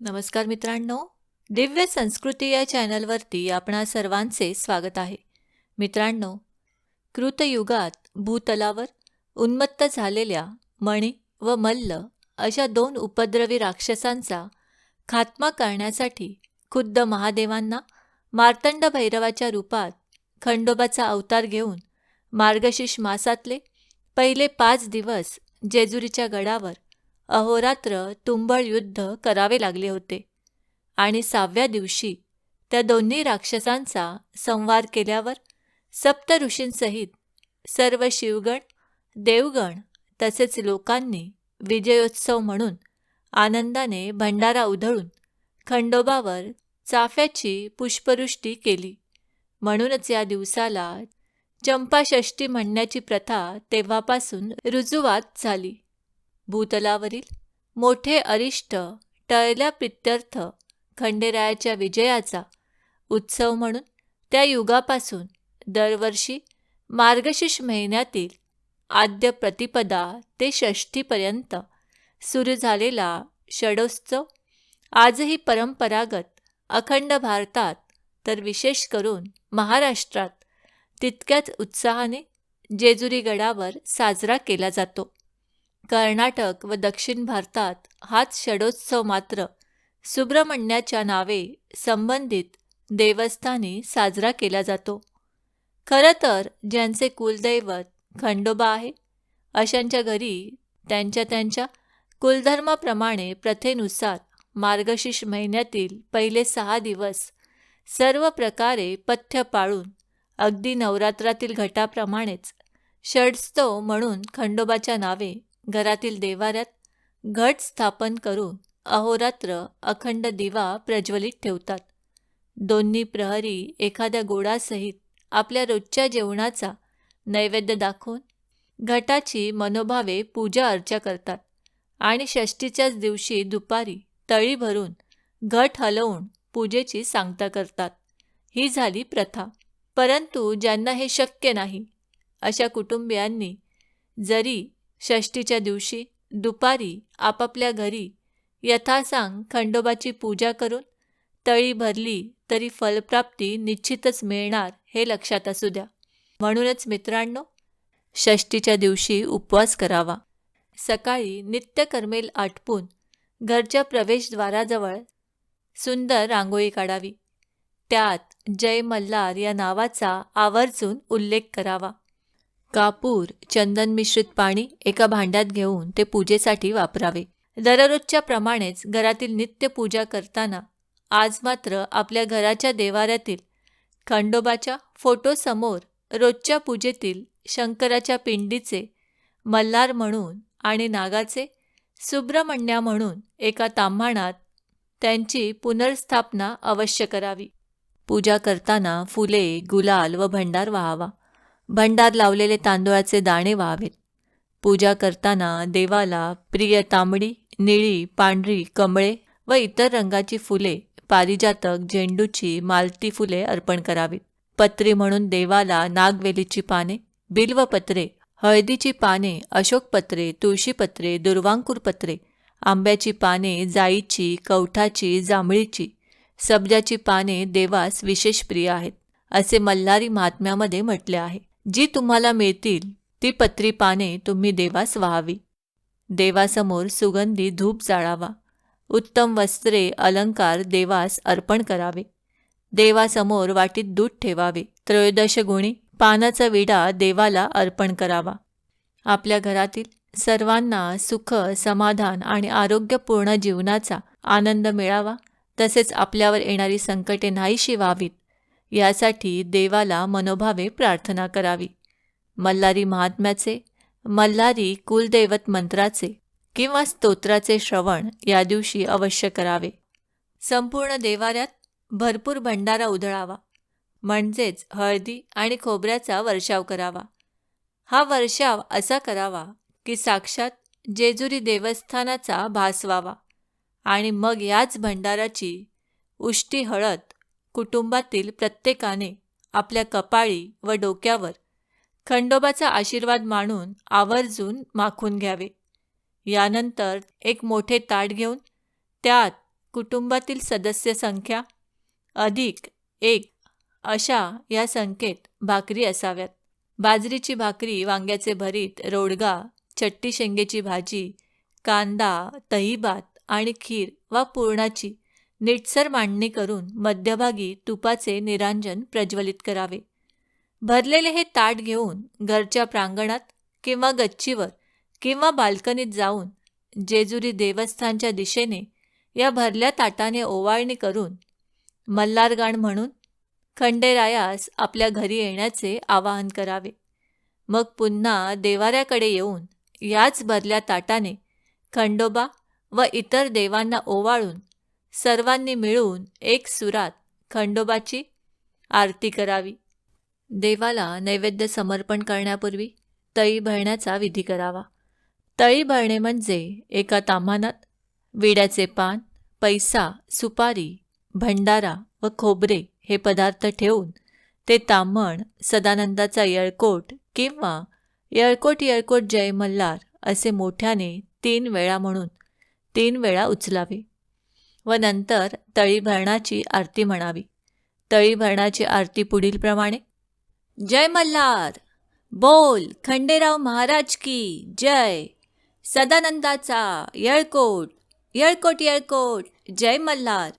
नमस्कार मित्रांनो दिव्य संस्कृती या चॅनलवरती आपणा सर्वांचे स्वागत आहे. मित्रांनो कृतयुगात भूतलावर उन्मत्त झालेल्या मणी व मल्ल अशा दोन उपद्रवी राक्षसांचा खात्मा करण्यासाठी खुद्द महादेवांना मार्तंड भैरवाच्या रूपात खंडोबाचा अवतार घेऊन मार्गशीर्ष मासातले पहिले पाच दिवस जेजुरीच्या गडावर अहोरात्र तुंबळ युद्ध करावे लागले होते. आणि सहाव्या दिवशी त्या दोन्ही राक्षसांचा संवार केल्यावर सप्त ऋषींसहित सर्व शिवगण देवगण तसेच लोकांनी विजयोत्सव म्हणून आनंदाने भंडारा उधळून खंडोबावर चाफ्याची पुष्पवृष्टी केली. म्हणूनच या दिवसाला चंपाषष्ठी म्हणण्याची प्रथा तेव्हापासून रुजुवात झाली. भूतलावरील मोठे अरिष्ट टळल्या प्रित्यर्थ खंडेरायाच्या विजयाचा उत्सव म्हणून त्या युगापासून दरवर्षी मार्गशीर्ष महिन्यातील आद्य प्रतिपदा ते षष्ठीपर्यंत सुरू झालेला षडोत्सव आजही परंपरागत अखंड भारतात तर विशेष करून महाराष्ट्रात तितक्याच उत्साहाने जेजुरी गडावर साजरा केला जातो. कर्नाटक व दक्षिण भारतात हाच षडोत्सव मात्र सुब्रमण्याच्या नावे संबंधित देवस्थानी साजरा केला जातो. खरं तर ज्यांचे कुलदैवत खंडोबा आहे अशांच्या घरी त्यांच्या त्यांच्या कुलधर्माप्रमाणे प्रथेनुसार मार्गशीर्ष महिन्यातील पहिले सहा दिवस सर्व प्रकारे पथ्य पाळून अगदी नवरात्रातील घटाप्रमाणेच षडस्तव म्हणून खंडोबाच्या नावे घरातील देवाऱ्यात घट स्थापन करून अहोरात्र अखंड दिवा प्रज्वलित ठेवतात. दोन्ही प्रहरी एखाद्या गोडासहित आपल्या रोजच्या जेवणाचा नैवेद्य दाखवून घटाची मनोभावे पूजा अर्चा करतात आणि षष्टीच्याच दिवशी दुपारी तळी भरून घट हलवून पूजेची सांगता करतात. ही झाली प्रथा. परंतु ज्यांना हे शक्य नाही अशा कुटुंबियांनी जरी षष्टीच्या दिवशी दुपारी आपापल्या घरी यथासांग खंडोबाची पूजा करून तळी भरली तरी फलप्राप्ती निश्चितच मिळणार हे लक्षात असू द्या. म्हणूनच मित्रांनो षष्टीच्या दिवशी उपवास करावा. सकाळी नित्यकर्मेल आटपून घरच्या प्रवेशद्वाराजवळ सुंदर रांगोळी काढावी. त्यात जय मल्हार या नावाचा आवर्जून उल्लेख करावा. कापूर चंदन मिश्रित पाणी एका भांड्यात घेऊन ते पूजेसाठी वापरावे. दररोजच्या प्रमाणेच घरातील नित्य पूजा करताना आज मात्र आपल्या घराच्या देवाऱ्यातील खंडोबाच्या फोटोसमोर रोजच्या पूजेतील शंकराच्या पिंडीचे मल्हार म्हणून आणि नागाचे सुब्रमण्या म्हणून एका ताम्हाणात त्यांची पुनर्स्थापना अवश्य करावी. पूजा करताना फुले गुलाल व भंडार व्हावा. भंडार लावलेले तांदूळाचे दाणे व्हावेत. पूजा करताना देवाला प्रिय तांबडी निळी पांढरी कमळे व इतर रंगाची फुले पारिजातक झेंडूची मालती फुले अर्पण करावीत. पत्री म्हणून देवाला नागवेलीची पाने बिल्वपत्रे हळदीची पाने अशोकपत्रे तुळशीपत्रे दुर्वांकूरपत्रे आंब्याची पाने जाईची कवठाची जांभळीची सब्जाची पाने देवास विशेष प्रिय आहेत असे मल्हारी महात्म्यामध्ये म्हटले आहे. जी तुम्हाला मिळतील ती पत्री पाने तुम्ही देवास व्हावी. देवासमोर सुगंधी धूप जाळावा. उत्तम वस्त्रे अलंकार देवास अर्पण करावे. देवासमोर वाटीत दूध ठेवावे. त्रयोदश गुणी पानाचा विडा देवाला अर्पण करावा. आपल्या घरातील सर्वांना सुख समाधान आणि आरोग्यपूर्ण जीवनाचा आनंद मिळावा. तसेच आपल्यावर येणारी संकटे नाहीशी व्हावीत. यासाठी देवाला मनोभावे प्रार्थना करावी. मल्हारी महात्म्याचे मल्हारी कुलदैवत मंत्राचे किंवा स्तोत्राचे श्रवण या दिवशी अवश्य करावे. संपूर्ण देवाऱ्यात भरपूर भंडारा उधळावा. म्हणजेच हळदी आणि खोबऱ्याचा वर्षाव करावा. हा वर्षाव असा करावा की साक्षात जेजुरी देवस्थानाचा भास व्हावा आणि मग याच भंडाराची उष्टी हळद कुटुंबातील प्रत्येकाने आपल्या कपाळी व डोक्यावर खंडोबाचा आशीर्वाद मानून आवर्जून माखून घ्यावे. यानंतर एक मोठे ताट घेऊन त्यात कुटुंबातील सदस्य संख्या अधिक एक अशा या संख्येत भाकरी असाव्यात. बाजरीची भाकरी वांग्याचे भरीत रोडगा चट्टी शेंगेची भाजी कांदा दहीभात आणि खीर वा पुरणाची नीटसर मांडणी करून मध्यभागी तुपाचे निरांजन प्रज्वलित करावे. भरलेले हे ताट घेऊन घरच्या प्रांगणात किंवा गच्चीवर किंवा बाल्कनीत जाऊन जेजुरी देवस्थानच्या दिशेने या भरल्या ताटाने ओवाळणी करून मल्हारगाण म्हणून खंडेरायास आपल्या घरी येण्याचे आवाहन करावे. मग पुन्हा देवाऱ्याकडे येऊन याच भरल्या ताटाने खंडोबा व इतर देवांना ओवाळून सर्वांनी मिळून एक सुरात खंडोबाची आरती करावी. देवाला नैवेद्य समर्पण करण्यापूर्वी तळी भरण्याचा विधी करावा. तळी भरणे म्हणजे एका ताम्हानात विड्याचे पान पैसा सुपारी भंडारा व खोबरे हे पदार्थ ठेवून ते ताम्हण सदानंदाचा येळकोट किंवा येळकोट येळकोट जय मल्हार असे मोठ्याने तीन वेळा म्हणून तीन वेळा उचलावे. व नंतर तळीभरणाची आरती म्हणावी. तळीभरणाची आरती पुढीलप्रमाणे जय मल्हार. बोल खंडेराव महाराज की जय. सदानंदाचा येळकोट येळकोट येळकोट. जय मल्हार.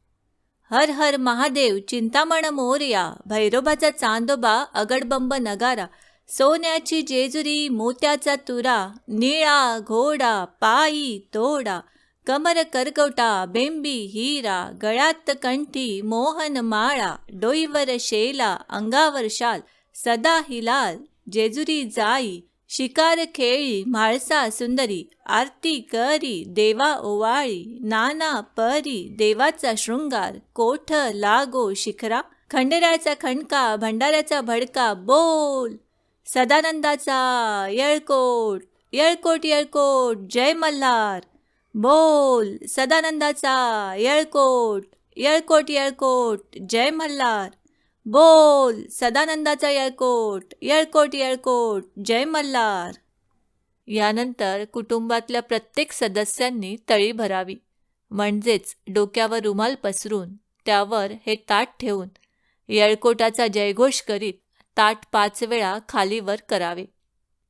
हर हर महादेव चिंतामण मोरया भैरोबाचा चांदोबा अगडबंब नगारा. सोन्याची जेजुरी मोत्याचा तुरा. निळा घोडा पायी तोडा. कमर करकवटा बेंबी हिरा गळ्यात कंठी मोहन माळा डोईवर शेला अंगावर शाल सदा हिलाल जेजुरी जाई शिकार खेळी म्हाळसा सुंदरी आरती करी देवा ओवाळी नाना परी देवाचा शृंगार कोठ लागो शिखरा खंडेराचा खणका भंडाऱ्याचा भडका बोल! सदानंदाचा येळकोट येळकोट येळकोट जय मल्हार! बोल सदानंदाचा येळकोट येळकोट येळकोट जय मल्हार. बोल सदानंदाचा येळकोट येळकोट येळकोट जय मल्हार. यानंतर कुटुंबातल्या प्रत्येक सदस्यांनी तळी भरावी. म्हणजेच डोक्यावर रुमाल पसरून त्यावर हे ताट ठेवून येळकोटाचा जयघोष करीत ताट पाच वेळा खालीवर करावे.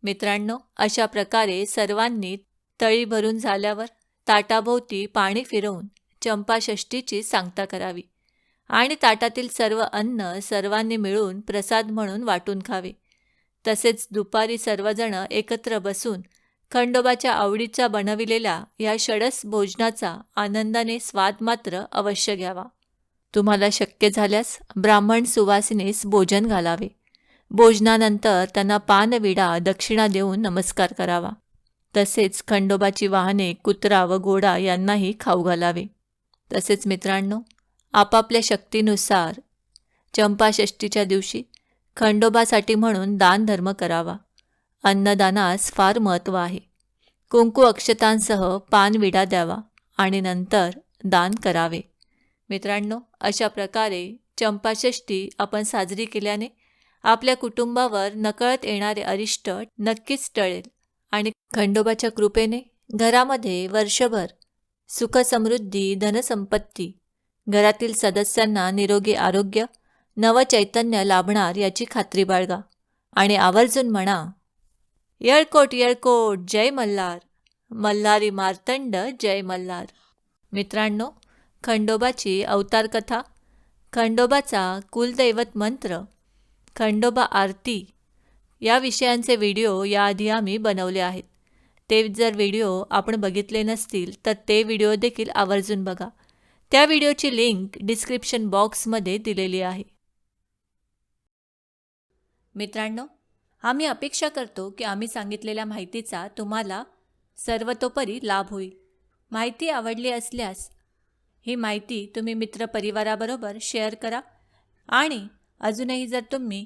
मित्रांनो अशा प्रकारे सर्वांनी तळी भरून झाल्यावर ताटाभोवती पाणी फिरवून चंपाषष्टीची सांगता करावी आणि ताटातील सर्व अन्न सर्वांनी मिळून प्रसाद म्हणून वाटून खावे. तसेच दुपारी सर्वजण एकत्र बसून खंडोबाच्या आवडीचा बनविलेल्या या षडस भोजनाचा आनंदाने स्वाद मात्र अवश्य घ्यावा. तुम्हाला शक्य झाल्यास ब्राह्मण सुवासिनीस भोजन घालावे. भोजनानंतर त्यांना पानविडा दक्षिणा देऊन नमस्कार करावा. तसेच खंडोबाची वाहने कुत्रा व घोडा यांनाही खाऊ घालावे. तसेच मित्रांनो आपापल्या शक्तीनुसार चंपाषष्टीच्या दिवशी खंडोबासाठी म्हणून दानधर्म करावा. अन्नदानास फार महत्त्व आहे. कुंकू अक्षतांसह पानविडा द्यावा आणि नंतर दान करावे. मित्रांनो अशा प्रकारे चंपाषष्टी आपण साजरी केल्याने आपल्या कुटुंबावर नकळत येणारे अरिष्ट नक्कीच टळेल. आणि खंडोबाच्या कृपेने घरामध्ये वर्षभर सुखसमृद्धी धनसंपत्ती घरातील सदस्यांना निरोगी आरोग्य नवचैतन्य लाभणार याची खात्री बाळगा. आणि आवर्जून म्हणा येळकोट येळकोट जय मल्हार मल्हारी मार्तंड जय मल्हार. मित्रांनो खंडोबाची अवतार कथा खंडोबाचा कुलदैवत मंत्र खंडोबा आरती या विषयांचे व्हिडिओ याआधी आम्ही बनवले आहेत. ते जर व्हिडिओ आपण बघितले नसतील तर ते व्हिडिओ देखील आवर्जून बघा. त्या व्हिडिओची लिंक डिस्क्रिप्शन बॉक्समध्ये दिलेली आहे. मित्रांनो आम्ही अपेक्षा करतो की आम्ही सांगितलेल्या माहितीचा तुम्हाला सर्वतोपरी लाभ होईल. माहिती आवडली असल्यास ही माहिती तुम्ही मित्रपरिवाराबरोबर शेअर करा आणि अजूनही जर तुम्ही